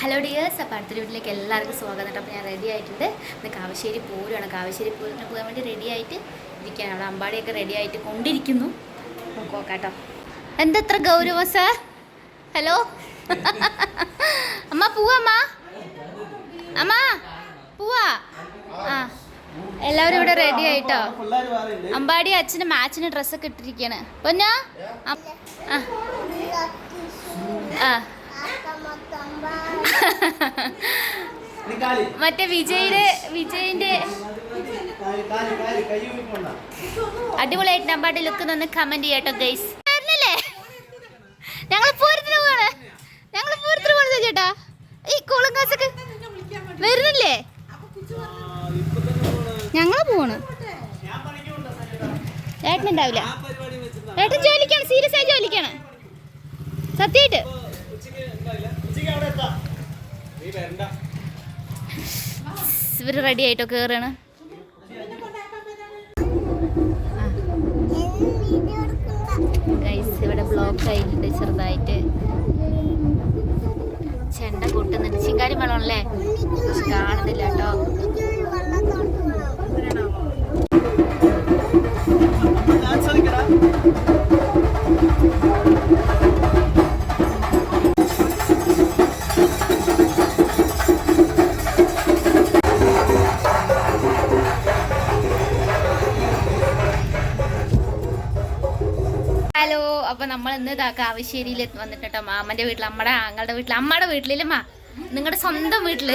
Hello dears അപ്പോൾ അടുത്തൊരു വീട്ടിലേക്ക് എല്ലാവർക്കും സ്വാഗതം. കേട്ടോ അപ്പോൾ ഞാൻ റെഡി ആയിട്ടുണ്ട്. ഇന്ന് കാവശ്ശേരി പൂരമാണ്. കാവശ്ശേരി പൂരത്തിന് പോകാൻ വേണ്ടി റെഡി ആയിട്ട് ഇരിക്കുകയാണ്. അവിടെ അമ്പാടിയൊക്കെ റെഡി ആയിട്ട് കൊണ്ടിരിക്കുന്നു. നമുക്ക് നോക്കാം കേട്ടോ എന്താ എത്ര ഗൗരവ സാർ ഹലോ അമ്മ പോവാ അമ്മ. അമ്മ പോവാ. ആ. എല്ലാവരും ഇവിടെ റെഡി ആയിട്ടോ? അമ്പാടി അച്ഛന് മാച്ചിന് ഡ്രസ്സൊക്കെ ഇട്ടിരിക്കുകയാണ് പൊന്നോ? ആ. ആ. മറ്റേ വിജയുടെ വിജയിന്റെ അടിപൊളിയായിട്ട് അമ്പാടി ലുക്ക് ഒന്ന് കമന്റ് ചെയ്യാട്ടോ ഗൈസ് ആയിട്ടോ കയറാണ് ഗൈസ് ഇവിടെ ബ്ലോക്ക് ആയിട്ടുണ്ട് ചെറുതായിട്ട്. ചെണ്ട കൂട്ടുന്നുണ്ട്. ചിങ്കാരി വെള്ളമല്ലേ കാണുന്നില്ല കേട്ടോ. ഇന്ന് കാവശ്ശേരിയിൽ വന്നിട്ട് കേട്ടോ മാമന്റെ വീട്ടിൽ അമ്മടെ ആങ്ങളുടെ വീട്ടിൽ. അമ്മയുടെ വീട്ടിലല്ലേ നിങ്ങളുടെ സ്വന്തം വീട്ടിൽ.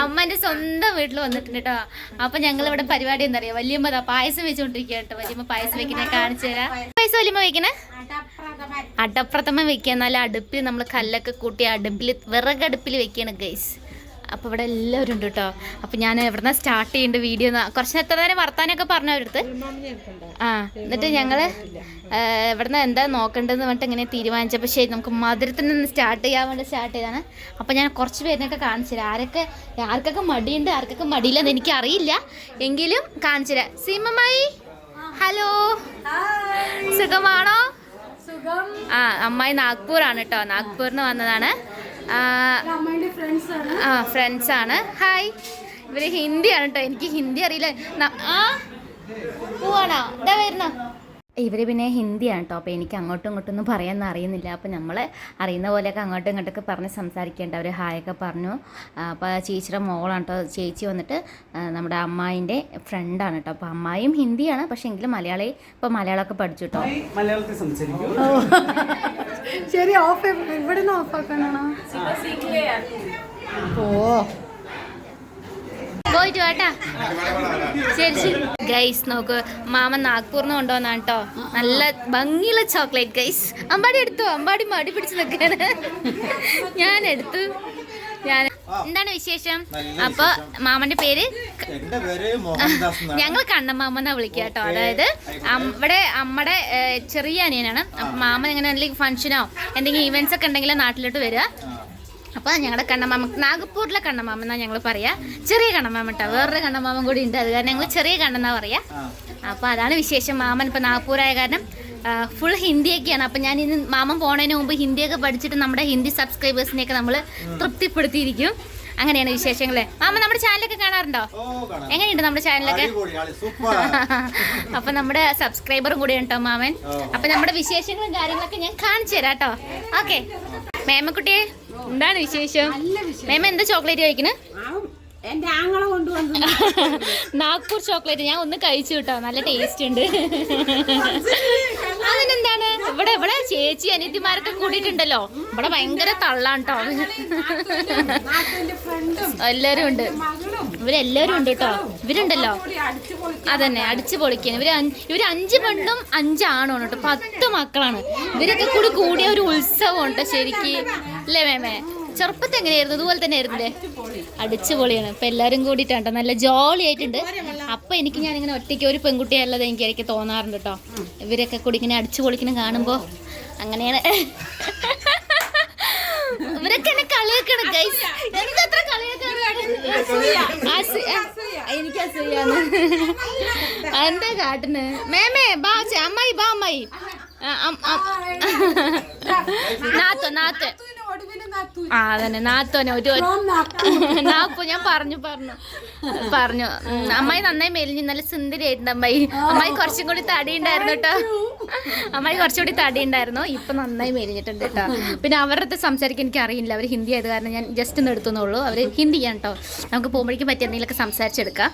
അമ്മന്റെ സ്വന്തം വീട്ടിൽ വന്നിട്ടുണ്ട് കേട്ടോ അപ്പൊ ഞങ്ങൾ ഇവിടെ പരിപാടി എന്താ പറയാ വലിയമ്മ പായസം വെച്ചോണ്ടിരിക്കുക കേട്ടോ വലിയമ്മ പായസം വെക്കണേ കാണിച്ചു തരാം. പായസം വലിയമ്മ വെക്കണേ? അടപ്രഥമ വെക്കുക. നല്ല അടുപ്പിൽ നമ്മൾ കല്ലൊക്കെ കൂട്ടി അടുപ്പിൽ വിറകടുപ്പിൽ വെക്കാണ് ഗൈസ് അപ്പോൾ ഇവിടെ എല്ലാവരും ഉണ്ട് കേട്ടോ അപ്പോൾ ഞാൻ എവിടുന്ന സ്റ്റാർട്ട് ചെയ്യേണ്ട വീഡിയോ കുറച്ച് എത്ര നേരം വർത്താനൊക്കെ പറഞ്ഞു അവരടുത്ത്? ആ എന്നിട്ട് ഞങ്ങൾ ഇവിടുന്ന് എന്താ നോക്കേണ്ടതെന്ന് പറഞ്ഞിട്ട് ഇങ്ങനെ തീരുമാനിച്ചപ്പോൾ ശരി നമുക്ക് മധുരത്തിൽ നിന്ന് സ്റ്റാർട്ട് ചെയ്യാൻ വേണ്ടി സ്റ്റാർട്ട് ചെയ്താണ്. അപ്പോൾ ഞാൻ കുറച്ച് പേരിനൊക്കെ കാണിച്ചു തരാം. ആരൊക്കെ ആർക്കൊക്കെ മടിയുണ്ട് ആർക്കൊക്കെ മടിയില്ലെന്ന് എനിക്ക് അറിയില്ല എങ്കിലും കാണിച്ചു തരാം. സീമമായി ഹലോ. സുഖമാണോ? ആ അമ്മായി നാഗ്പൂർ ആണ് കേട്ടോ നാഗ്പൂരിന് വന്നതാണ്. ആ, ആ ഫ്രണ്ട്സ് ആണ്. ഹായ് ഇവർ ഹിന്ദിയാണ് കേട്ടോ എനിക്ക് ഹിന്ദി അറിയില്ല. ആ പോവാണോ? ഇതാ വരുന്നോ. ഇവർ പിന്നെ ഹിന്ദിയാണ് കേട്ടോ അപ്പോൾ എനിക്ക് അങ്ങോട്ടും ഇങ്ങോട്ടും ഒന്നും പറയാനൊന്നും അറിയുന്നില്ല. അപ്പോൾ നമ്മൾ അറിയുന്ന പോലെയൊക്കെ അങ്ങോട്ടും ഇങ്ങോട്ടൊക്കെ പറഞ്ഞ് സംസാരിക്കേണ്ട. അവർ ഹായൊക്കെ പറഞ്ഞു. അപ്പോൾ ചേച്ചിയുടെ മോളാണ് കേട്ടോ ചേച്ചി വന്നിട്ട് നമ്മുടെ അമ്മായിന്റെ ഫ്രണ്ടാണ് കേട്ടോ അപ്പോൾ അമ്മായിയും ഹിന്ദിയാണ്. പക്ഷേ എങ്കിലും മലയാളി ഇപ്പോൾ മലയാളമൊക്കെ പഠിച്ചു കേട്ടോ മലയാളത്തിൽ സംസാരിക്കൂ. ശരി ഓഫ് ഇവിടെ നിന്ന് ഓഫ് ആക്കാനാണോ? ഓ. പോയിട്ട് വേട്ടാ. ശരി ശരി. ഗൈസ് നോക്ക് മാമൻ നാഗ്പൂർന്ന് കൊണ്ടുവന്നാണ് കേട്ടോ നല്ല ഭംഗിയുള്ള ചോക്ലേറ്റ് ഗൈസ് അമ്പാടി എടുത്തു അമ്പാടി മടി പിടിച്ച് നിൽക്കാണ് ഞാൻ എടുത്തു. എന്താണ് വിശേഷം? അപ്പൊ മാമന്റെ പേര് ഞങ്ങൾ പേര് മാമ എന്നാ വിളിക്കുക കേട്ടോ. അതായത് അവിടെ ഇവിടെ അമ്മയുടെ ചെറിയ അനിയനാണ്. അപ്പൊ മാമൻ ഇങ്ങനെ എന്തെങ്കിലും ഫംഗ്ഷനോ എന്തെങ്കിലും ഈവെന്റ്സ് ഒക്കെ ഉണ്ടെങ്കിൽ നാട്ടിലോട്ട് വരിക. അപ്പൊ ഞങ്ങളുടെ കണ്ണമാമ നാഗപ്പൂരിലെ കണ്ണമാമ എന്നാ ഞങ്ങൾ പറയാ. ചെറിയ കണ്ണമാമ കേട്ടോ വേറൊരു കണ്ണമാമൻ കൂടി ഉണ്ട്. അത് കാരണം ഞങ്ങൾ ചെറിയ കണ്ണെന്നാ പറയാ. അപ്പൊ അതാണ് വിശേഷം. മാമൻ ഇപ്പൊ നാഗ്പൂരായ കാരണം ഫുൾ ഹിന്ദിയൊക്കെയാണ്. അപ്പൊ ഞാൻ ഇന്ന് മാമൻ പോണതിന് മുമ്പ് ഹിന്ദിയൊക്കെ പഠിച്ചിട്ട് നമ്മുടെ ഹിന്ദി സബ്സ്ക്രൈബേഴ്സിനെയൊക്കെ നമ്മൾ തൃപ്തിപ്പെടുത്തിയിരിക്കും. അങ്ങനെയാണ് വിശേഷങ്ങളെ. മാമ നമ്മുടെ ചാനലൊക്കെ കാണാറുണ്ടോ? ഓ, കാണാം. എങ്ങനെയുണ്ട് നമ്മുടെ ചാനലൊക്കെ അടിപൊളി, ആൾ സൂപ്പർ. അപ്പൊ നമ്മുടെ സബ്സ്ക്രൈബറും കൂടി ഉണ്ടോ മാമൻ. അപ്പൊ നമ്മുടെ വിശേഷങ്ങളും കാര്യങ്ങളൊക്കെ ഞാൻ കാണിച്ചു തരാം കേട്ടോ ഓക്കെ. മേമക്കുട്ടിയെ എന്താണ് വിശേഷം? മേമ എന്താ ചോക്ലേറ്റ് കഴിക്കണേ? എന്റെ ആങ്ങളെ കൊണ്ടുവന്നു. നാഗ്പൂർ ചോക്ലേറ്റ്. ഞാൻ ഒന്ന് കഴിച്ചു കേട്ടോ നല്ല ടേസ്റ്റ് ഉണ്ട്. അതിനെന്താണ്? ഇവിടെ ഇവിടെ ചേച്ചി അനിയത്തിമാരൊക്കെ കൂടിയിട്ടുണ്ടല്ലോ. ഇവിടെ ഭയങ്കര തള്ളാണ് എല്ലാരും ഉണ്ട്. ഇവരെല്ലാരും ഉണ്ട് കേട്ടോ ഇവരുണ്ടല്ലോ. അതന്നെ അടിച്ചു പൊളിക്കാൻ ഇവർ ഇവർ അഞ്ച് പെണ്ണും അഞ്ചാണോ കേട്ടോ പത്ത് മക്കളാണ്. ഇവരൊക്കെ കൂടി കൂടിയ ഒരു ഉത്സവം ഉണ്ടോ ശരിക്ക്. അല്ലേ മേമേ? ചെറുപ്പത്തിൽ എങ്ങനെയായിരുന്നു? ഇതുപോലെ തന്നെ ആയിരുന്നില്ലേ? അടിച്ചു പൊളിയാണ്. ഇപ്പൊ എല്ലാരും കൂടിയിട്ടാണ് ട്ടോ. നല്ല ജോളി ആയിട്ടുണ്ട് അപ്പൊ എനിക്ക് ഞാൻ ഇങ്ങനെ ഒറ്റയ്ക്ക് ഒരു പെൺകുട്ടിയല്ലത് എനിക്ക് തോന്നാറുണ്ട് കേട്ടോ ഇവരൊക്കെ കൂടി ഇങ്ങനെ അടിച്ചു പൊളിക്കണം കാണുമ്പോ അങ്ങനെയാണ്. ഇവരൊക്കെ എന്നെ കളിയാക്കണം ഗൈസ്. എനിക്ക് എന്താ കാട്ടുന്ന് മേമേ ബാ അമ്മായി ബാ അമ്മായി. ആ അതന്നെ. നാത്തോനെ ഒരു നാപ്പു ഞാൻ പറഞ്ഞു പറഞ്ഞു. പറഞ്ഞു. അമ്മായി നന്നായി മെലിഞ്ഞു. നല്ല സുന്ദരിയായിട്ടുണ്ട് അമ്മായി. അമ്മായി കുറച്ചും കൂടി തടി ഉണ്ടായിരുന്നു കേട്ടോ. അമ്മായി കുറച്ചുകൂടി തടി ഉണ്ടായിരുന്നു ഇപ്പൊ നന്നായി മെലിഞ്ഞിട്ടുണ്ട് കേട്ടോ. പിന്നെ അവരുടെ അടുത്ത് സംസാരിക്കാൻ എനിക്ക് അറിയില്ല. അവർ ഹിന്ദി ആയത് കാരണം ഞാൻ ജസ്റ്റ് ഒന്ന് എടുത്തുന്നുള്ളൂ അവർ ഹിന്ദിയാണ് കേട്ടോ. നമുക്ക് പോകുമ്പോഴേക്കും പറ്റിയ എന്തെങ്കിലുമൊക്കെ സംസാരിച്ചെടുക്കാം.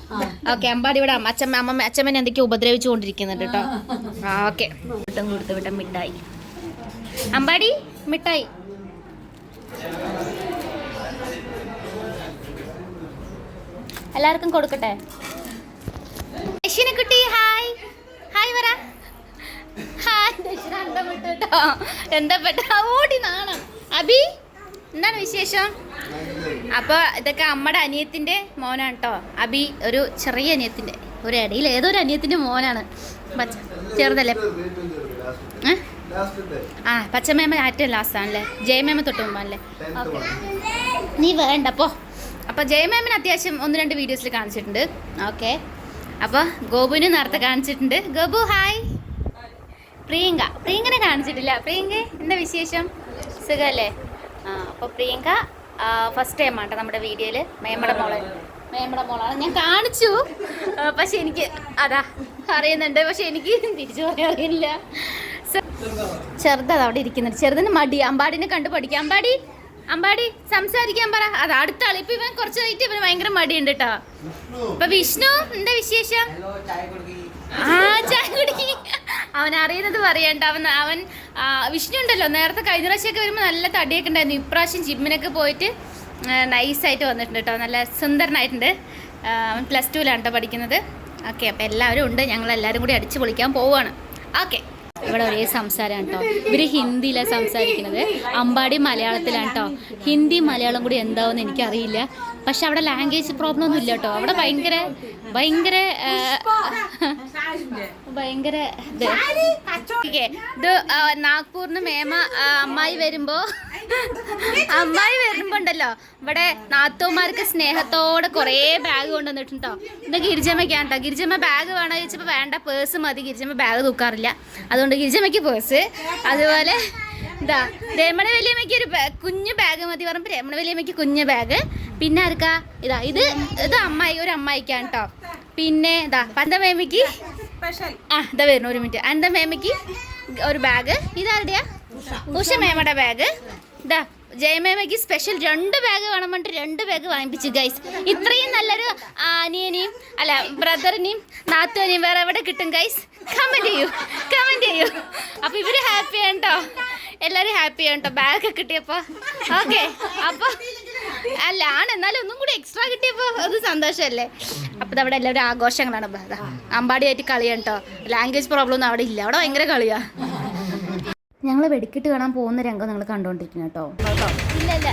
ഓക്കെ അമ്പാടി ഇവിടെ അമ്മ അച്ഛമ്മ അമ്മ അച്ഛമ്മനെ എന്തൊക്കെയോ ഉപദ്രവിച്ചുകൊണ്ടിരിക്കുന്നുണ്ട് കേട്ടോ. ഓക്കെ. വിട്ടും കൊടുത്ത് വിട്ടം മിഠായി. അമ്പാടി മിഠായി. എല്ലാവർക്കും കൊടുക്കട്ടെ? കുട്ടി ഹായ് ഹായ് പറ ഹായ് ദക്ഷിണ എന്താ പെട്ടോ എന്താ പെട്ട ഓടി നാണം. അബി എന്താണ് വിശേഷം? അപ്പോൾ ഇതൊക്കെ അമ്മയുടെ അനിയത്തിന്റെ മോനാണ് കേട്ടോ അബി ഒരു ചെറിയ അനിയത്തിന്റെ ഒരു ഇടയിൽ ഏതൊരു അനിയത്തിന്റെ മോനാണ്? ചെറുതല്ലേ? ഏ? ആ പച്ചമേമ ഏറ്റവും ലാസ്റ്റ് ആണല്ലേ? ജയമേമ തൊട്ട് മുമ്പാണല്ലേ? നീ വേണ്ട പോ. അപ്പോൾ ജയമേമന് അത്യാവശ്യം ഒന്ന് രണ്ട് വീഡിയോസിൽ കാണിച്ചിട്ടുണ്ട്. ഓക്കെ അപ്പോൾ ഗോപുവിന് നേരത്തെ കാണിച്ചിട്ടുണ്ട്. ഗോപു ഹായ് പ്രിയങ്ക. പ്രിയങ്കനെ കാണിച്ചിട്ടില്ല. പ്രിയങ്ക എന്താ വിശേഷം? സുഖല്ലേ? ആ അപ്പോൾ പ്രിയങ്ക ഫസ്റ്റ് ടൈം ആട്ടോ നമ്മുടെ വീഡിയോയിൽ മേമ്മയുടെ മോളെ. മേമ്മയുടെ മോളാണ്. ഞാൻ കാണിച്ചു. പക്ഷെ എനിക്ക് അതാ അറിയുന്നുണ്ട്. പക്ഷെ എനിക്ക് തിരിച്ചു പറയാൻ അറിയില്ല. ചെറുതാ അവിടെ ഇരിക്കുന്നുണ്ട് ചെറുതിന് മടി. അമ്പാടിനെ കണ്ടു പഠിക്കാം. അമ്പാടി അമ്പാടി സംസാരിക്കാൻ പറ. അത് അടുത്ത ആൾ. ഇപ്പൊ ഇവൻ കുറച്ച് കഴിഞ്ഞിട്ട് ഇവന് ഭയങ്കര മടിയുണ്ട് കേട്ടോ ഇപ്പൊ വിഷ്ണു എന്താ വിശേഷം? ആ ചായ കുടി അവൻ അറിയുന്നത് പറയണ്ട. അവൻ അവൻ വിഷ്ണു ഉണ്ടല്ലോ. നേരത്തെ കഴിഞ്ഞ പ്രാവശ്യമൊക്കെ വരുമ്പോൾ നല്ല തടിയൊക്കെ ഉണ്ടായിരുന്നു. ഇപ്രാവശ്യം ജിമ്മിനൊക്കെ പോയിട്ട് നൈസായിട്ട് വന്നിട്ടുണ്ട് കേട്ടോ നല്ല സുന്ദരനായിട്ടുണ്ട്. അവൻ പ്ലസ് ടുവിലാണ് കേട്ടോ പഠിക്കുന്നത്. ഓക്കെ അപ്പോൾ എല്ലാവരും ഉണ്ട്. ഞങ്ങൾ എല്ലാവരും കൂടി അടിച്ചു പൊളിക്കാൻ പോവാണ്. ഓക്കെ. ഇവിടെ ഒരേ സംസാരമാണ് കേട്ടോ. ഇവർ ഹിന്ദിയിലാണ് സംസാരിക്കുന്നത്. അമ്പാടി മലയാളത്തിലാണ് കേട്ടോ. ഹിന്ദി മലയാളം കൂടി എന്താവെന്ന് എനിക്കറിയില്ല. പക്ഷെ അവിടെ ലാംഗ്വേജ് പ്രോബ്ലം ഒന്നും ഇല്ല കേട്ടോ. അവിടെ ഭയങ്കര ഭയങ്കര ഭയങ്കര ഇത്. നാഗ്പൂരിന് മേമ അമ്മായി വരുമ്പോ അമ്മായി വരുമ്പോണ്ടല്ലോ. ഇവിടെ നാത്തോമാർക്ക് സ്നേഹത്തോടെ കുറേ ബാഗ് കൊണ്ടുവന്നിട്ടുണ്ടോ? ഇന്ന് ഗിരിജമ്മയ്ക്കാണ് കേട്ടോ ഗിരിജമ്മ ബാഗ് വേണോ ചോദിച്ചപ്പോൾ വേണ്ട പേഴ്സ് മതി. ഗിരിജമ്മ ബാഗ് തൂക്കാറില്ല. അതുകൊണ്ട് ഗിരിജമ്മയ്ക്ക് പേഴ്സ് അതുപോലെ എന്താ രമണ വലിയമ്മയ്ക്ക് ഒരു കുഞ്ഞു ബാഗ് മതി പറയുമ്പോൾ രമണ വലിയമ്മയ്ക്ക് കുഞ്ഞു ബാഗ് പിന്നെ ആർക്കാ? ഇതാ ഇത് ഇത് അമ്മായി ഒരു അമ്മായിക്കാണ് കേട്ടോ പിന്നെ ഇതാ പന്തമേമയ്ക്ക് ആ ഇതാ വരുന്നു ഒരു മിനിറ്റ് അന്ത മേമയ്ക്ക് ഒരു ബാഗ് ഇതാരുടെയാ? ഉഷ മേമയുടെ ബാഗ് ഇതാ ജയമേമയ്ക്ക് സ്പെഷ്യൽ രണ്ട് ബാഗ് വേണം പറഞ്ഞിട്ട് രണ്ട് ബാഗ് വാങ്ങിപ്പിച്ചു ഗൈസ് ഇത്രയും നല്ലൊരു ആനിയനെയും അല്ല ബ്രദറിനെയും നാത്തുവിനെയും വേറെ എവിടെ കിട്ടും ഗൈസ് കമന്റ് ചെയ്യൂ കമന്റ് ചെയ്യൂ. അപ്പോൾ ഇവർ ഹാപ്പി കേട്ടോ എല്ലാവരും ഹാപ്പി കേട്ടോ ബാഗൊക്കെ കിട്ടിയപ്പോൾ ഓക്കെ അപ്പോൾ അല്ല ആണ്. എന്നാലും ഒന്നും കൂടി എക്സ്ട്രാ കിട്ടിയപ്പോൾ അത് സന്തോഷമല്ലേ അപ്പോൾ അവിടെ എല്ലാവരും ആഘോഷങ്ങളാണ്. അമ്പാടിയായിട്ട് കളിയാണ് കേട്ടോ ലാംഗ്വേജ് പ്രോബ്ലം ഒന്നും അവിടെ ഇല്ല. അവിടെ ഭയങ്കര കളിയാ. ഞങ്ങൾ വെടിക്കിട്ട് കാണാൻ പോകുന്ന രംഗം നിങ്ങൾ കണ്ടോണ്ടിരിക്കുന്നു കേട്ടോ. ഇല്ല ഇല്ല.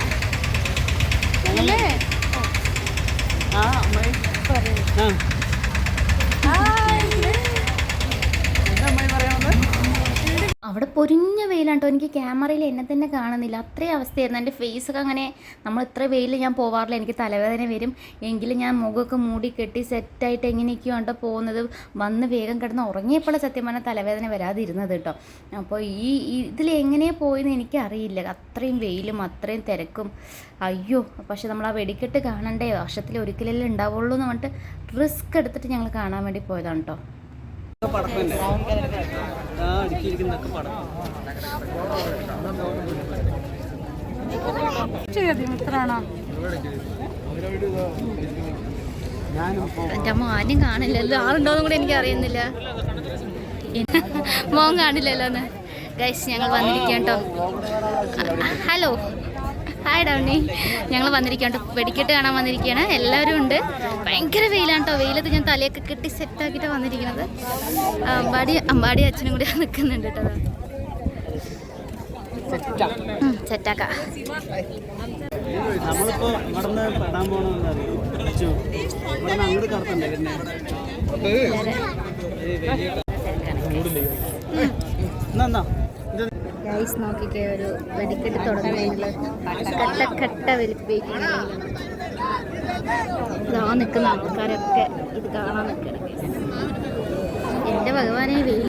അവിടെ പൊരിഞ്ഞ വെയിലാണ് കേട്ടോ എനിക്ക് ക്യാമറയിൽ എന്നെ തന്നെ കാണുന്നില്ല. അത്രയും അവസ്ഥയായിരുന്നു. എന്റെ ഫേസൊക്കെ അങ്ങനെ നമ്മൾ ഇത്ര വെയിൽ ഞാൻ പോവാറില്ല. എനിക്ക് തലവേദന വരും. എങ്കിലും ഞാൻ മുഖമൊക്കെ മൂടി കെട്ടി സെറ്റായിട്ട് എങ്ങനെയൊക്കെയോ ഉണ്ടോ പോകുന്നത്. വന്ന് വേഗം കിടന്ന് ഉറങ്ങിയപ്പോഴാണ് സത്യം പറഞ്ഞാൽ തലവേദന വരാതിരുന്നത് കേട്ടോ. അപ്പോൾ ഈ ഇതിൽ എങ്ങനെ പോയെന്ന് എനിക്കറിയില്ല. അത്രയും വെയിലും അത്രയും തിരക്കും. അയ്യോ പക്ഷെ നമ്മൾ ആ വെടിക്കെട്ട് കാണണ്ടേ? വർഷത്തിൽ ഒരിക്കലല്ലേ ഉണ്ടാവുള്ളൂ എന്ന് പറഞ്ഞിട്ട് റിസ്ക് എടുത്തിട്ട് ഞങ്ങൾ കാണാൻ വേണ്ടി പോയതാണ് കേട്ടോ. എന്റെ അമ്മ ആദ്യം കാണില്ലല്ലോ ആളുണ്ടോന്നും കൂടെ എനിക്ക് അറിയുന്നില്ല മോൻ കാണില്ലല്ലോ എന്ന് ഗൈസ് ഞങ്ങൾ വന്നിരിക്കാം കേട്ടോ ഹലോ ഹായ് ഡൗണി ഞങ്ങൾ വന്നിരിക്കുകയാണ്. കേട്ടോ വെടിക്കെട്ട് കാണാൻ വന്നിരിക്കുകയാണ്. എല്ലാവരും ഉണ്ട്. ഭയങ്കര വെയിലാണ് കേട്ടോ വെയിലത്ത് ഞാൻ തലയൊക്കെ കെട്ടി സെറ്റാക്കിയിട്ട് വന്നിരിക്കുന്നത്. അമ്പാടി അമ്പാടി അച്ഛനും കൂടി നിൽക്കുന്നുണ്ട് കേട്ടോ. സെറ്റാക്കാം നമ്മളിപ്പോ ഇവിടുന്ന് പെടാൻ പോണെന്ന് അറിയോ? ഇവിടുന്ന് അങ്ങോട്ട് കടത്തണ്ടേ പിന്നെ എന്നാ എന്നാ ഇത് ഗൈസ് നോക്കിക്കേ ഒരു വെടിക്കെട്ട് തുടങ്ങുന്നതിനുള്ള കട്ട നിൽക്കുന്ന ആൾക്കാരൊക്കെ ഇത് കാണാൻ നിൽക്കണം എന്റെ ഭഗവാനെ വെയിൽ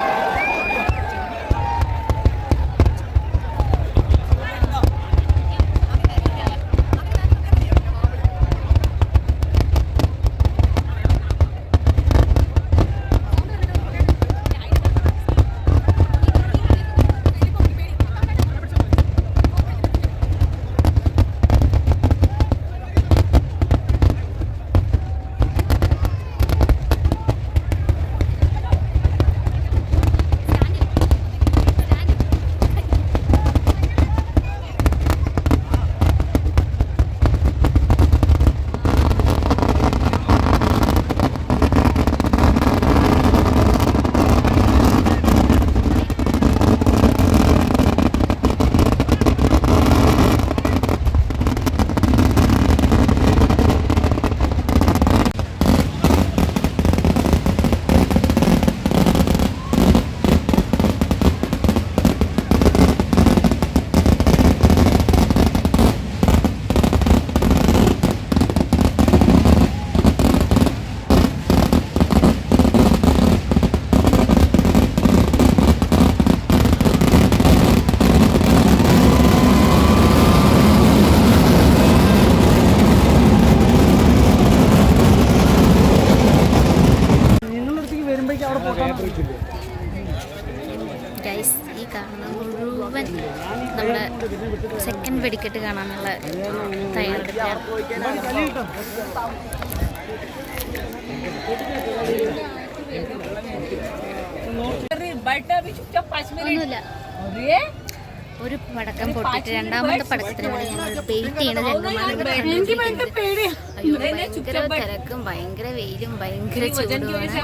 രണ്ടാമത്തെ പടക്കത്തിന് വേണ്ടി ഞങ്ങൾ വെയിറ്റ് ചെയ്യണ രംഗമാണ് ഇവിടെ കണ്ടുകൊണ്ടിരിക്കുന്നത്. അയ്യോ ഭയങ്കര തിരക്കും ഭയങ്കര വെയിലും ഭയങ്കര ചൂടുമാണ്.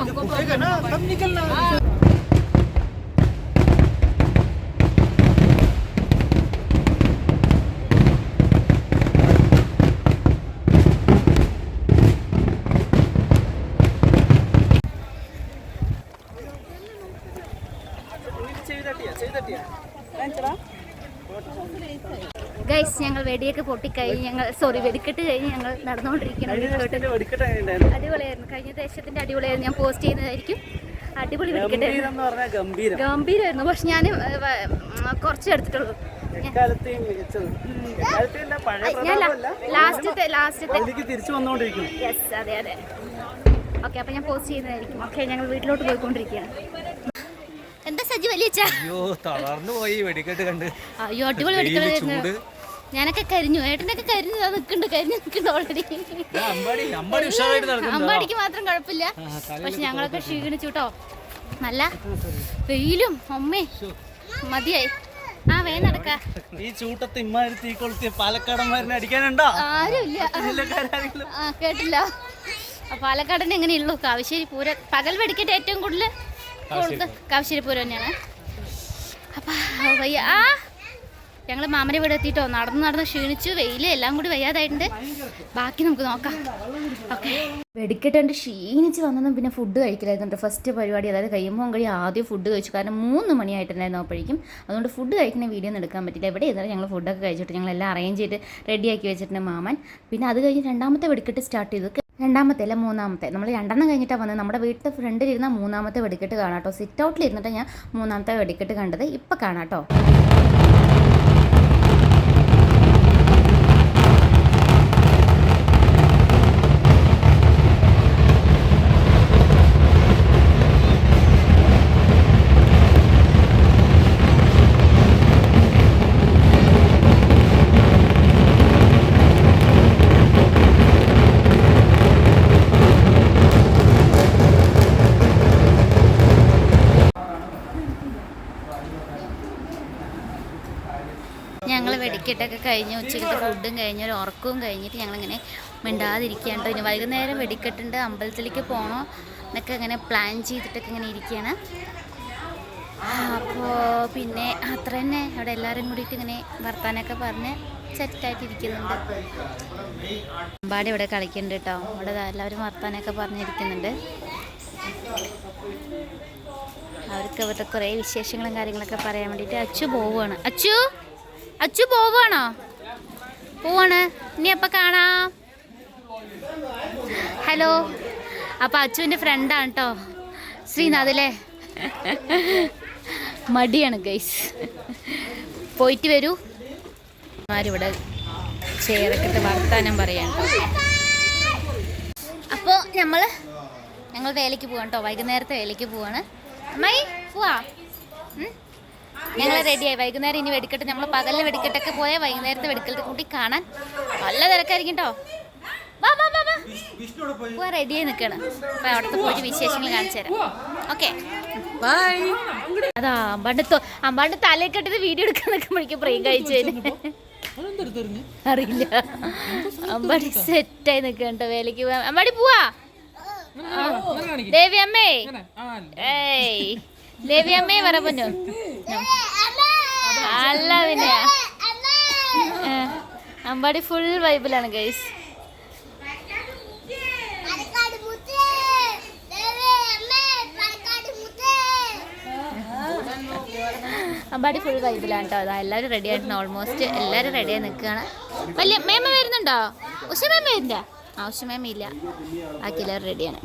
വെടിയൊക്കെ പൊട്ടിക്കഴിഞ്ഞ് ഞങ്ങൾ സോറി വെടിക്കെട്ട് കഴിഞ്ഞ് ഞങ്ങൾ നടന്നുകൊണ്ടിരിക്കണം അടിപൊളിയായിരുന്നു. കഴിഞ്ഞ ദേശത്തിന്റെ അടിപൊളിയായിരുന്നു. ഞാൻ പോസ്റ്റ് ചെയ്യുന്നതായിരിക്കും. അടിപൊളി വെടിക്കെട്ട്. ഗംഭീരമായിരുന്നു. പക്ഷെ ഞാൻ കുറച്ച് എടുത്തിട്ടുള്ളൂ. ഞാൻ ലാസ്റ്റത്തെ ലാസ്റ്റത്തെ. തിരിച്ചു വന്നുകൊണ്ടിരിക്കുന്നു. യെസ് അതെ അതെ. ഓക്കെ അപ്പം ഞാൻ പോസ്റ്റ് ചെയ്യുന്നതായിരിക്കും. ഓക്കെ ഞങ്ങൾ വീട്ടിലോട്ട് പോയിക്കൊണ്ടിരിക്കുകയാണ്. എന്താ സജി വലിയ അയ്യോ തളർന്നു പോയി വെടിക്കെട്ട് കണ്ട്. അയ്യോ അടിപൊളി വെടിക്കെട്ട്. ഞാനൊക്കെ കരിഞ്ഞു. ഏട്ടനൊക്കെ കരിഞ്ഞു. നിൽക്കുന്നുണ്ട്. കരിഞ്ഞു നിൽക്കുന്നുണ്ട് ഓൾറെഡി അമ്പാടിക്ക് മാത്രം കുഴപ്പമില്ല. പക്ഷെ ഞങ്ങളൊക്കെ ക്ഷീണിച്ചു കേട്ടോ നല്ല വെയിലും അമ്മേ. മതിയായി. ആ വേ നടക്ക. ഈ ചൂട്ടത്ത് ഇമ്മാതിരി തീ കൊളുത്തിയ പാലക്കാടന്മാരനെ അടിക്കാനുണ്ടോ? ആരുമില്ല. ആ കേട്ടില്ല. പാലക്കാടിന് എങ്ങനെയുള്ളൂ? കാവശ്ശേരി പൂരം. പകൽ വെടിക്കട്ടെ ഏറ്റവും കൂടുതൽ കാവശ്ശേരി പൂരം തന്നെയാണ്. അപ്പൊ ആ ഞങ്ങൾ മാമനെ വീട് എത്തിയിട്ടോ നടന്ന് നടന്ന് ക്ഷീണിച്ചു. വെയിൽ എല്ലാം കൂടി വയ്യാതായിട്ടുണ്ട്. ബാക്കി നമുക്ക് നോക്കാം. ഓക്കെ. വെടിക്കെട്ടുണ്ട് ക്ഷീണിച്ച് വന്നതും പിന്നെ ഫുഡ് കഴിക്കലായിരുന്നു ഫസ്റ്റ് പരിപാടി അതായത് കഴിയുമ്പോൾ കഴി ആദ്യം ഫുഡ് കഴിച്ചു. കാരണം മൂന്ന് മണിയായിട്ടുണ്ടായിരുന്നു അപ്പോഴേക്കും. അതുകൊണ്ട് ഫുഡ് കഴിക്കുന്ന വീഡിയോ ഒന്നും എടുക്കാൻ പറ്റില്ല. എവിടെ ഇരുന്നാലും ഞങ്ങൾ ഫുഡൊക്കെ കഴിച്ചിട്ട് ഞങ്ങൾ എല്ലാം അറേഞ്ച് ചെയ്ത് റെഡിയാക്കി വെച്ചിട്ടുണ്ട് മാമൻ. പിന്നെ അത് കഴിഞ്ഞ് രണ്ടാമത്തെ വെടിക്കെട്ട് സ്റ്റാർട്ട് ചെയ്തു. രണ്ടാമത്തെ അല്ല മൂന്നാമത്തെ. നമ്മൾ രണ്ടെണ്ണം കഴിഞ്ഞിട്ടാണ് വന്നത്. നമ്മുടെ വീട്ടിൽ ഫ്രണ്ടിലിരുന്ന മൂന്നാമത്തെ വെടിക്കെട്ട് കാണാം കേട്ടോ സിറ്റ് ഔട്ടിലിരുന്നിട്ട് ഞാൻ മൂന്നാമത്തെ വെടിക്കെട്ട് കണ്ടത്. ഇപ്പം കാണാം കേട്ടോ വെടിക്കെട്ടൊക്കെ കഴിഞ്ഞ് ഉച്ചക്കത്തെ ഫുഡും കഴിഞ്ഞ് ഒരു ഉറക്കവും കഴിഞ്ഞിട്ട് ഞങ്ങളിങ്ങനെ മിണ്ടാതിരിക്കുകയാണ് ഇനി വൈകുന്നേരം വെടിക്കെട്ടുണ്ട് അമ്പലത്തിലേക്ക് പോകണോ എന്നൊക്കെ അങ്ങനെ പ്ലാൻ ചെയ്തിട്ടൊക്കെ ഇങ്ങനെ ഇരിക്കുകയാണ്. അപ്പോൾ പിന്നെ അത്ര തന്നെ. അവിടെ എല്ലാവരും കൂടിയിട്ട് ഇങ്ങനെ വർത്താനൊക്കെ പറഞ്ഞ് സെറ്റായിട്ട് ഇരിക്കുന്നുണ്ട്. അമ്പാടി ഇവിടെ കളിക്കുന്നുണ്ട് കേട്ടോ. അവിടെ എല്ലാവരും വർത്താനൊക്കെ പറഞ്ഞിരിക്കുന്നുണ്ട്. അവർക്ക് അവരുടെ കുറേ വിശേഷങ്ങളും കാര്യങ്ങളൊക്കെ പറയാൻ വേണ്ടിയിട്ട് അച്ചു പോവുകയാണ്. അച്ചു! അച്ചു പോവാണോ? പോവാണ്. ഇനി അപ്പൊ കാണാ. ഹലോ. അപ്പൊ അച്ചുവിന്റെ ഫ്രണ്ടാണ് കേട്ടോ ശ്രീനാഥല്ലേ മടിയാണ് ഗൈസ് പോയിട്ട് വരൂ. ആരിവിടെ ചേർക്കിട്ട് വർത്താനം പറയാൻ അപ്പോൾ നമ്മൾ ഞങ്ങൾ വേലയ്ക്ക് പോവാണ് കേട്ടോ വൈകുന്നേരത്തെ വേലയ്ക്ക് പോവാണ്. അമ്മായി പോവാ? ഞങ്ങൾ റെഡിയായി വൈകുന്നേരം ഇനി വെടിക്കെട്ട്. നമ്മൾ പകലിന് വെടിക്കെട്ടൊക്കെ പോയാൽ വൈകുന്നേരത്തെ വെടിക്കെട്ട് കൂട്ടി കാണാൻ നല്ല തിരക്കായിരിക്കും കേട്ടോ വാ വാ വാ വാ. പോവാ റെഡിയായി നിൽക്കണം. അപ്പൊ അവിടുത്തെ പോയിട്ട് വിശേഷങ്ങൾ കാണിച്ചു തരാം. ഓക്കെ ബൈ അതാ അമ്പാണ്ട് അമ്പാണ്ട് തലയിൽ കെട്ടിയത് വീഡിയോ എടുക്കാൻ നിൽക്കുമ്പോഴേക്കും പ്രിയം കഴിച്ചു അറിയില്ല. അമ്പാടി സെറ്റായി നിൽക്കണ്ട വേലയ്ക്ക് പോവാ. അമ്പാടി പോവാ. ദേവി അമ്മേ. ഏയ്. ദേവി അമ്മേ പറ പൊന്നു. അല്ല പിന്നെ. അമ്പാടി ഫുൾ വൈബിലാണ് ഗൈസ് അമ്പാടി ഫുൾ വൈബിലാണ് കേട്ടോ അതാ എല്ലാവരും റെഡി ആയിട്ടുണ്ട് ഓൾമോസ്റ്റ് എല്ലാവരും റെഡിയായി നിൽക്കുകയാണ്. വലിയ മേമ വരുന്നുണ്ടോ? ഉഷമേമ വരുന്നുണ്ടോ? ആ ഉഷമേമ ഇല്ല. ബാക്കി എല്ലാവരും റെഡിയാണ്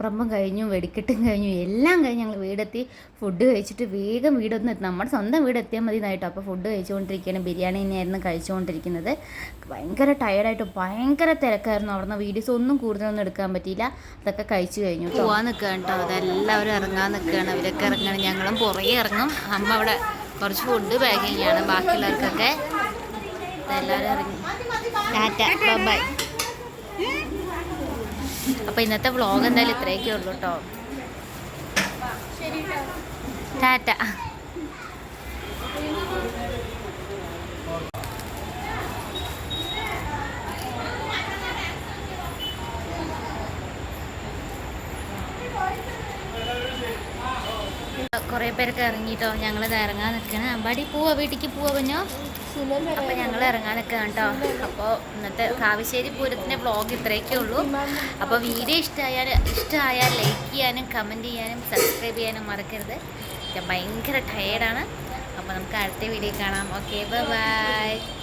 പറമ്പും കഴിഞ്ഞു വെടിക്കെട്ടും കഴിഞ്ഞു എല്ലാം കഴിഞ്ഞ് ഞങ്ങൾ വീടെത്തി ഫുഡ് കഴിച്ചിട്ട് വേഗം വീടൊന്ന് എത്തി. നമ്മുടെ സ്വന്തം വീട് എത്തിയാൽ മതി എന്നായിട്ടോ അപ്പോൾ ഫുഡ് കഴിച്ചുകൊണ്ടിരിക്കുകയാണ് ബിരിയാണി തന്നെയായിരുന്നു കഴിച്ചുകൊണ്ടിരിക്കുന്നത് ഭയങ്കര ടയർഡായിട്ട് ഭയങ്കര തിരക്കായിരുന്നു അവിടുന്ന്. വീഡിയോസ് ഒന്നും കൂടുതലൊന്നും എടുക്കാൻ പറ്റിയില്ല. അതൊക്കെ കഴിച്ചു കഴിഞ്ഞു പോവാൻ നിൽക്കുകയാണ് കേട്ടോ അതെല്ലാവരും ഇറങ്ങാൻ നിൽക്കുകയാണ് അവരൊക്കെ ഇറങ്ങണം. ഞങ്ങളും പുറകെ ഇറങ്ങും. അമ്മ അവിടെ കുറച്ച് ഫുഡ് പാക്കിംഗ് ആണ് ബാക്കിയുള്ളവർക്കൊക്കെ എല്ലാവരും ഇറങ്ങി. ടാറ്റ. ബൈ അപ്പോൾ ഇന്നത്തെ വ്ളോഗ് എന്തായാലും ഇത്രയൊക്കെ ഉള്ളൂ കേട്ടോ ടാറ്റ. കുറേ പേരൊക്കെ ഇറങ്ങിട്ടോ. ഞങ്ങൾ ഇറങ്ങാൻ നിൽക്കണം. അമ്പാടി പോവാ? വീട്ടിക്ക് പോവാ കുഞ്ഞോ? അപ്പോൾ ഞങ്ങൾ ഇറങ്ങാൻ നിൽക്കുകയാണ് കേട്ടോ. അപ്പോൾ ഇന്നത്തെ കാവശ്ശേരി പൂരത്തിന്റെ വ്ളോഗ് ഇത്രയൊക്കെ ഉള്ളൂ. അപ്പോൾ വീഡിയോ ഇഷ്ടമായാൽ ഇഷ്ടമായാൽ ലൈക്ക് ചെയ്യാനും കമന്റ് ചെയ്യാനും സബ്സ്ക്രൈബ് ചെയ്യാനും മറക്കരുത്. ഞാൻ ഭയങ്കര ടയേർഡാണ് അപ്പോൾ നമുക്ക് അടുത്ത വീഡിയോ കാണാം. Okay bye